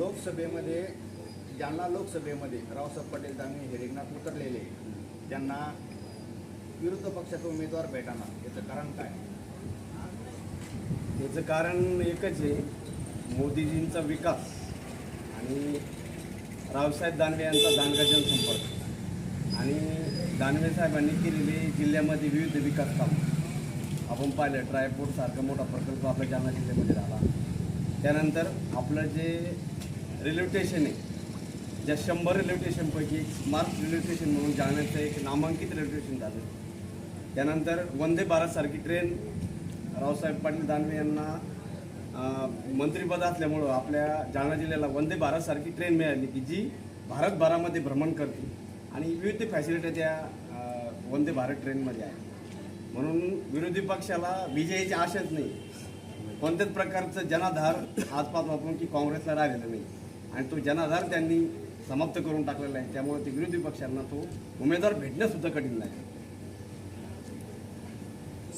लोकसभेमध्ये ज्यांना लोकसभेमध्ये रावसाहेब पटेल दानवे हे रिंगणात उतरलेले. त्यांना विरोध पक्षाचा उमेदवार भेटाना. याचं कारण काय? याचं कारण एकच आहे मोदीजींचा विकास आणि रावसाहेब दानवे यांचा दानगा जनसंपर्क आणि दानवे साहेबांनी केलेले जिल्ह्यामध्ये विविध विकास कामं. आपण पाहिलं ट्रायपोर्टसारखा मोठा प्रकल्प आपल्या जालना जिल्ह्यामध्ये झाला. त्यानंतर आपलं जे रेल्वे स्टेशन आहे. ज्या शंभर रेल्वे स्टेशनपैकी एक स्मार्ट रेल्वे स्टेशन म्हणून जालन्याचं एक नामांकित रेल्वे स्टेशन झालं. त्यानंतर वंदे भारतसारखी ट्रेन रावसाहेब पाटील दानवे यांना मंत्रीपद मंत्रिपद असल्यामुळं आपल्या जालना जिल्ह्याला वंदे भारतसारखी ट्रेन मिळाली की जी भारतभरामध्ये भ्रमण करते आणि विविध फॅसिलिटी त्या वंदे भारत ट्रेनमध्ये आहे. म्हणून विरोधी पक्षाला विजयाची आशाच नाही. कोणत्याच प्रकारचं जनाधार आजपास वापरून की काँग्रेसला राहिलेलं नाही. आणि तो जनाधार त्यांनी समाप्त करून टाकलेला आहे. त्यामुळे ते विरोधी पक्षांना तो उमेदवार भेटणंसुद्धा कठीण नाही.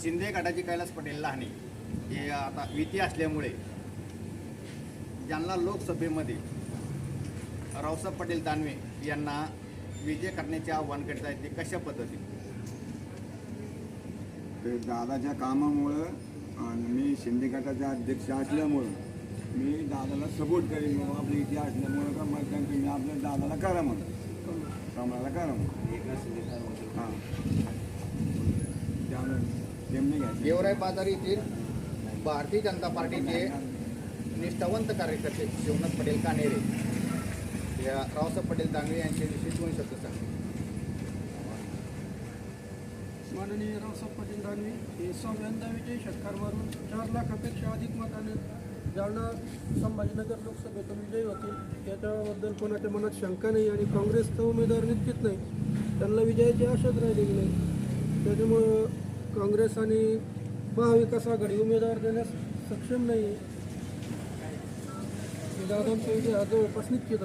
शिंदे गटाचे कैलास पटेल लहाने हे आता युती असल्यामुळे ज्यांना लोकसभेमध्ये रावसाहेब पटेल दानवे यांना विजय करण्याचे आव्हान करत आहेत ते कशा पद्धतीने? ते दादाच्या कामामुळं आणि मी शिंदे गटाचा अध्यक्ष असल्यामुळं मी दादाला सपोर्ट करेन बाबा आपली इथे असल्यामुळं का मतदान तुम्ही आपल्या दादाला करा म्हणून कमळाला करा म्हणून हां. त्यामुळे नेमणे घ्यायचे. गेवराई बाजार येथील भारतीय जनता पार्टीचे निष्ठावंत कार्यकर्ते शिवनाथ पटेल कानेरे या रावसाहेब पटेल दानवे यांच्याविषयी दोन शब्द सांगा माननीय रावसाहेब पाटील दानवे हे सहाव्यांदा विजय षटकार मारून चार लाखापेक्षा अधिक मताने ज्यांना संभाजीनगर लोकसभेतून विजयी होतील. याच्याबद्दल कोणाच्या मनात शंका नाही आणि काँग्रेसचा उमेदवार निश्चित नाही. त्यांना विजयाची आशाच राहिलेली नाही. त्याच्यामुळं काँग्रेस आणि महाविकास आघाडी उमेदवार देण्यास सक्षम नाही आहे दादांचा विजय हा जवळपास निश्चित